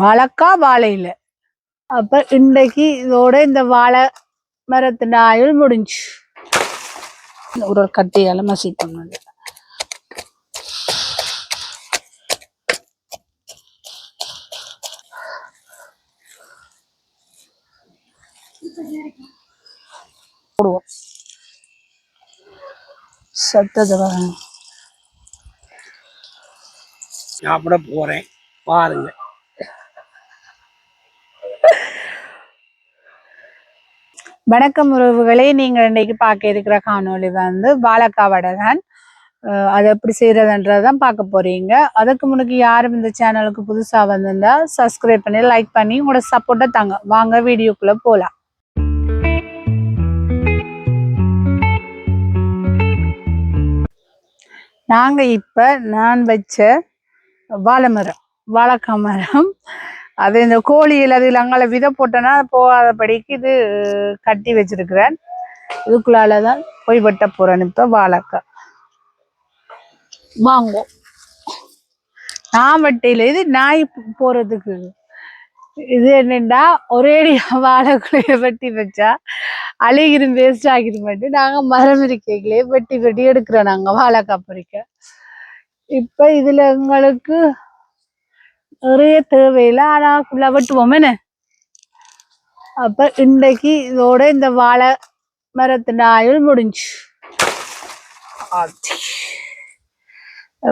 வாழைக்கா வாழையில அப்ப இன்றைக்கு இதோட இந்த வாழை மரத்தின் ஆயுள் முடிஞ்சு. ஒரு கட்டியால மசி பண்ணது போடுவோம். சத்தத்தை பாருங்க சாப்பிட போறேன். பாருங்க. வணக்கம் உறவுகளே நீங்கள் இன்றைக்கு பார்க்க இருக்கிற காணொலி வந்து பாலக்கா வடை தான் அஹ் அது எப்படி பார்க்க போகிறீங்க அதுக்கு முன்னாடி யாரும் இந்த சேனலுக்கு புதுசாக வந்திருந்தா சப்ஸ்கிரைப் பண்ணி லைக் பண்ணி உங்களோட சப்போர்ட்டை தாங்க. வாங்க வீடியோக்குள்ளே போகலாம் நாங்கள் இப்போ நான் வச்ச வாழை மரம் வாழைக்காய் மரம் அது இந்த கோழியில் அதில் அங்கால விதை போட்டோன்னா போகாதபடிக்கு இது கட்டி வச்சிருக்கிறேன். இதுக்குள்ளால தான் போய் வெட்ட போறேன் இப்ப வாழைக்காய். வாங்குவோம் நான் வெட்டையில இது நாய் போறதுக்கு. இது என்னண்டா ஒரேடியா வாழைக்குள்ளைய வெட்டி வச்சா அழுகிரும் வேஸ்ட் ஆகிருமேட்டு நாங்க மரம் இருக்கைகளே வெட்டி வெட்டி எடுக்கிறோம் நாங்க வாழைக்காய் பறிக்க. இப்ப இதுல எங்களுக்கு நிறைய தேவையில்லை. ஆனால் ஃபுல்லாக வெட்டுவோம் என்ன அப்ப இன்றைக்கு இதோட இந்த வாழை மரத்தின் ஆயுள் முடிஞ்சு.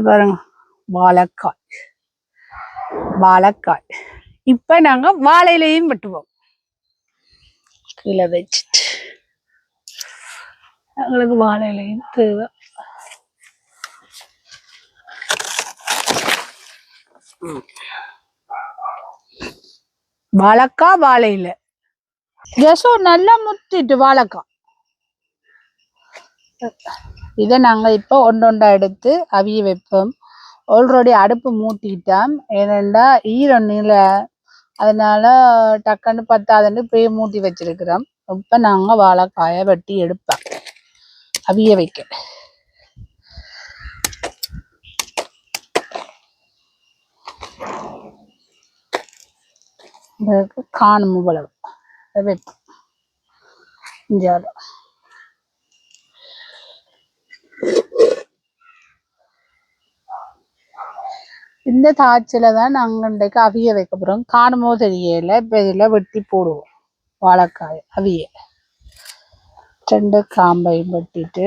பாருங்க. வாழைக்காய். வாழைக்காய். இப்போ நாங்கள் வாழையிலையும் வெட்டுவோம். கீழே வச்சுட்டு. எங்களுக்கு வாழையிலையும் தேவை. வாழைக்காய் வாழையில. ஜெசோ நல்லா முத்திட்டு வாழைக்காய் இதை நாங்கள் இப்போ ஒன்றொண்டா எடுத்து அவிய வைப்போம். ஆல்ரெடி அடுப்பு மூட்டிட்டோம். ஏனெண்டா ஈரம் இல்லை அதனால டக்குன்னு பத்தாதுன்னு போய் மூட்டி வச்சிருக்கிறோம். இப்போ நாங்க வாழைக்காயை வெட்டி எடுப்போம். அவிய வைக்க. காணும் இவ்வளவு. வெப்பம் வைப்போம் இந்த தாய்ச்சில தான் நாங்கள் இன்றைக்கு அவிய வைக்க போகிறோம் காணுமோ தெரியல. இப்போ இதில் வெட்டி போடுவோம். வாழைக்காய் அவிய. ரெண்டு காம்பையும் வெட்டிட்டு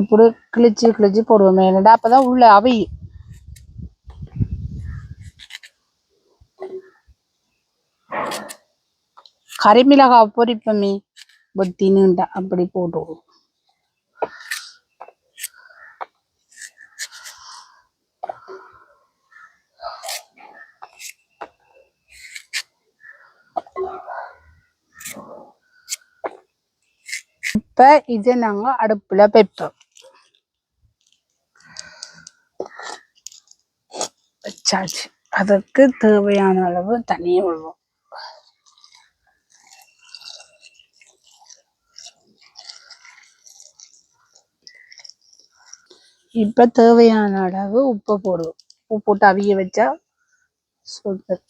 இப்படி கிழிச்சு கிழிச்சு போடுவோம். மேலே அப்போ தான் உள்ள அவியும் கரிமிளகா பொரிப்பமே வெட்டினுண்டா அப்படி போட்டுவோம் இப்ப இதை நாங்க அடுப்புல வைப்போம். வச்சாச்சு. அதற்கு தேவையான அளவு தண்ணியை விடுவோம் இப்போ தேவையான அளவு உப்பு போடுவோம் உப்பு போட்டு அவிய வச்சா சூப்பர்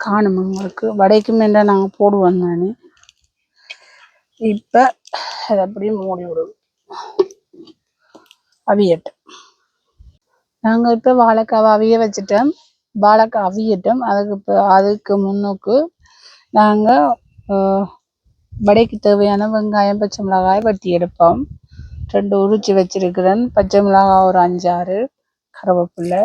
காணும் உங்களுக்கு? வடைக்கு மேலே நாங்கள் போடுவோம் நான். இப்போ அதை அப்படியே மூடி விடுவோம். அவியட்டும். நாங்கள் இப்போ வாழைக்காவை அவிய வச்சுட்டோம். வாழைக்காய் அவியட்டும். அதுக்கு இப்போ அதுக்கு முன்னுக்கு நாங்கள் வடைக்கு தேவையான வெங்காயம் பச்சை மிளகாய் வெட்டி எடுப்போம். ரெண்டு உரிச்சு வச்சிருக்கிறேன். பச்சை மிளகாய் ஒரு அஞ்சாறு கருவேப்பிலை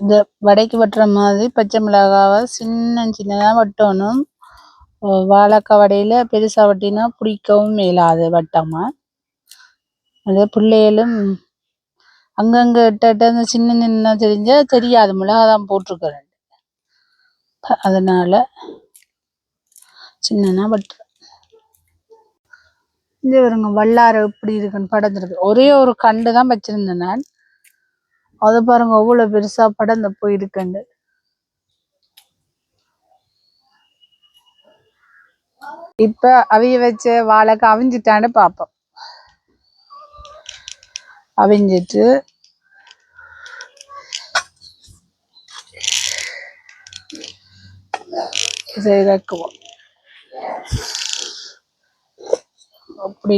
இந்த வடைக்கு வெட்டுற மாதிரி பச்சை மிளகாவை சின்ன சின்னதாக வெட்டணும். வாழைக்காய் வடையில் பெருசாக வெட்டினா பிடிக்கவும் மேலாது வட்டமாக அது பிள்ளைகளும் அங்கங்க இட்ட அந்த சின்ன சின்ன தெரிஞ்சால் தெரியாது. மிளகா தான் போட்டிருக்கிறேன் அதனால சின்னனா வெட்டுறேன் இந்த வருங்க வல்லாறு எப்படி இருக்குன்னு படர்ந்துருக்கு ஒரே ஒரு கண்டு தான் வச்சிருந்தேன் நான். அதை பாருங்க அவ்வளோ பெருசாக படர்ந்து போயிருக்கண்டு இப்போ அவிய வச்ச வாழைக்கு அவிஞ்சிட்டான்னு பார்ப்போம் அவிஞ்சிட்டு இதை இறக்குவோம். அப்படி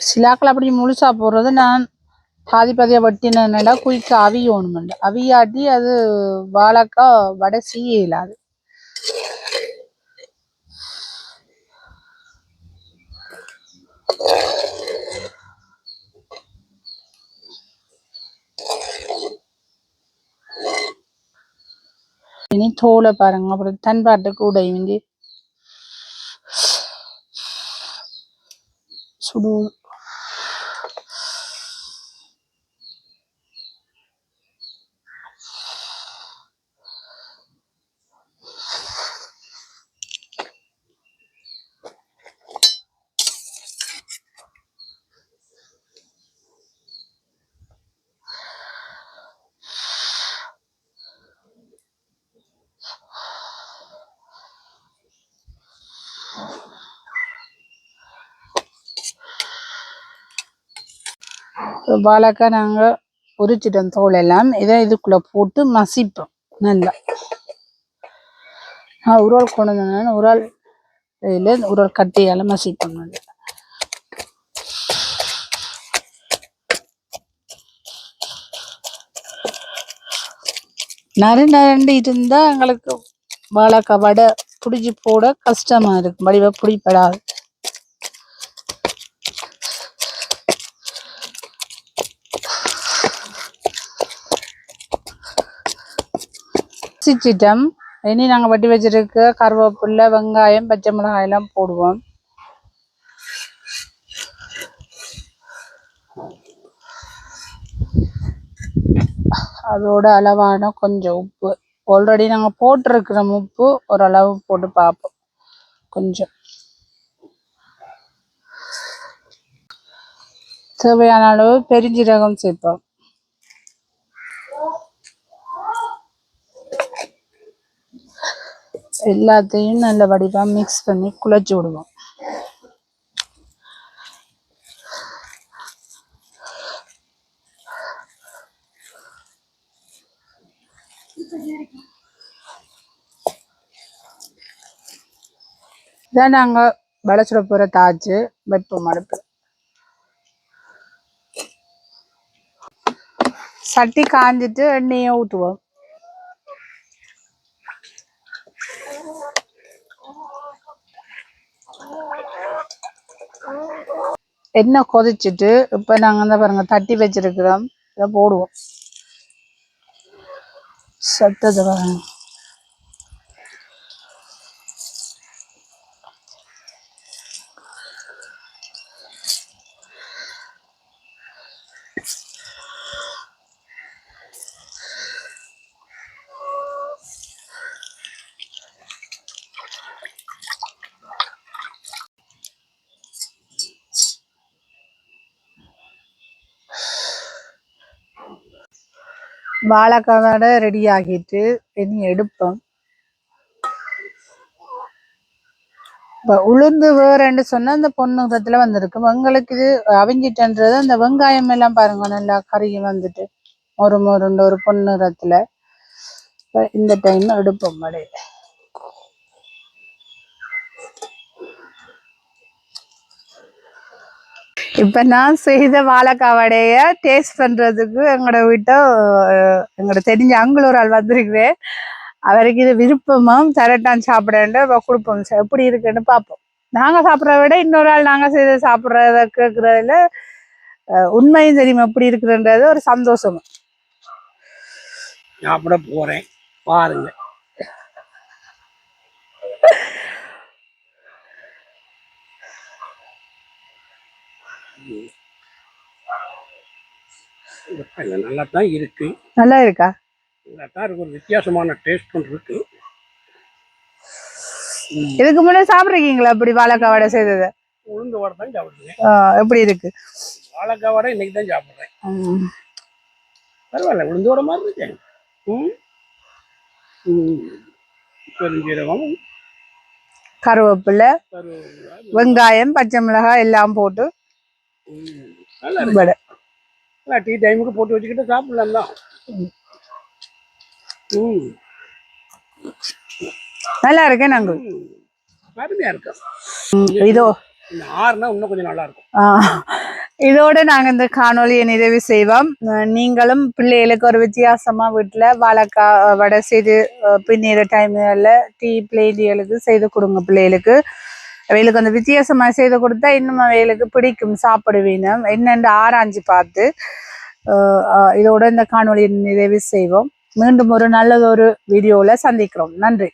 சிலாக்கள் அப்படி முழுசா போடுறது நான் பாதி பாதியாக வட்டினா குயிக்க அவியணுமெண்டு. அவியாட்டி அது வாழைக்காய் வடை செய்ய இயலாது இனி தோலை பாருங்க அப்புறம் தன்பாட்டு உடையும் இஞ்சி சுடு வாழைக்கா நாங்கள் உரிச்சிட்டோம் தோல் எல்லாம். இதை இதுக்குள்ளே போட்டு மசிப்போம். நல்லா. நான் உருவால் கொண்டு வந்தேன் உரால் இதில் உரல் கட்டியால் மசிப்போம் நல்லா. நறு நரண்டு இருந்தால் எங்களுக்கு வாழைக்காய் வடை பிடிச்சி போட கஷ்டமாக இருக்கும். வடிவாக பிடிப்படாது. வச்சிட்டோம் இனி நாங்கள் வட்டி வச்சிருக்க கருவேப்பிலை வெங்காயம் பச்சை மிளகாய் எல்லாம் போடுவோம். அதோட அளவான கொஞ்சம் உப்பு. ஆல்ரெடி நாங்கள் போட்டிருக்கிற உப்பு ஓரளவு போட்டு பார்ப்போம். கொஞ்சம். தேவையான அளவு பெருஞ்சீரகம் சேர்ப்போம். எல்லாத்தையும் நல்ல வடிவாக மிக்ஸ் பண்ணி குழச்சி விடுவோம். இதான் நாங்கள் வளைச்சுட போகிற தாச்சு வெப்பம் அடுப்பு சட்டி காஞ்சிட்டு எண்ணெயை ஊற்றுவோம் எண்ணெய் கொதிச்சிட்டு இப்போ நாங்கள் வந்து பாருங்க தட்டி வச்சிருக்கிறோம். இதை போடுவோம். சத்தத்தை பாருங்கள் பாருங்க வாழைக்காவோட ரெடி ஆகிட்டு இனி எடுப்போம். இப்போ உளுந்து வேறன்னு சொன்னா அந்த பொண்ணுறத்துல வந்திருக்கு. எங்களுக்கு இது அவிஞ்சிட்டன்றது அந்த வெங்காயம் எல்லாம் பாருங்க நல்லா கறியும் வந்துட்டு. ஒரு முருண்டு ஒரு பொண்ணு இப்ப இந்த டைம் எடுப்போம் அப்படியே இப்போ நான் செய்த வாழைக்காய் வடைய டேஸ்ட் பண்ணுறதுக்கு எங்களோட வீட்டை எங்களோட தெரிஞ்ச அங்குளூர் ஒரு ஆள் வந்திருக்குது அவருக்கு இது விருப்பமும் தரட்டான் சாப்பிடண்டு கொடுப்போம். எப்படி இருக்குன்னு பார்ப்போம். நாங்கள் சாப்பிட்றத விட இன்னொரு ஆள் நாங்கள் செய்து சாப்பிட்றத கேட்குறதுல உண்மையும் தெரியும் எப்படி இருக்குன்றது ஒரு சந்தோஷம். சாப்பிட போகிறேன் பாருங்கள் இது நல்லா தான் இருக்கு. நல்லா இருக்கா? நல்லா தான் இருக்கு ஒரு வித்தியாசமான டேஸ்ட் ஒன்று இருக்கு. இதுக்கு முன்னே சாப்பிட்ருக்கீங்களா அப்படி வாழைக்காய் வடை செய்தது? உளுந்து வடை தான் சாப்பிடுறேன் எப்படி இருக்கு? வாழைக்காய் வடை இன்னைக்கு தான் சாப்பிட்றேன். பரவாயில்ல உளுந்து வடை மாதிரி இருக்கேன் பெருஞ்சீரகம். கருவேப்பிலை வெங்காயம் பச்சை மிளகாய் எல்லாம் போட்டு வடை. டீ டைமுக்கு போட்டு வச்சுக்கிட்டு சாப்பிடலாம் தான் ம். நல்லா இருக்கேன் நாங்கள். அருமையா இருக்கும். இதோ. ஆறுனா இன்னும் கொஞ்சம் நல்லா இருக்கும். இதோட நாங்க இந்த காணொலியை நிறைவு செய்வோம். நீங்களும் பிள்ளைகளுக்கு ஒரு வித்தியாசமா வீட்டுல வாழைக்காய் வடை செய்து பின்னிற டைம்ல டீ பிளேடிகளுக்கு செய்து கொடுங்க பிள்ளைகளுக்கு. அவைகளுக்கு அந்த வித்தியாசமாக செய்து கொடுத்தா இன்னும் அவைகளுக்கு பிடிக்கும் சாப்பிடுவீனம் என்னென்று ஆராய்ஞ்சு பார்த்து இதோட இந்த காணொலியை நிறைவு செய்வோம். மீண்டும் ஒரு நல்லதொரு வீடியோவில் சந்திக்கிறோம். நன்றி.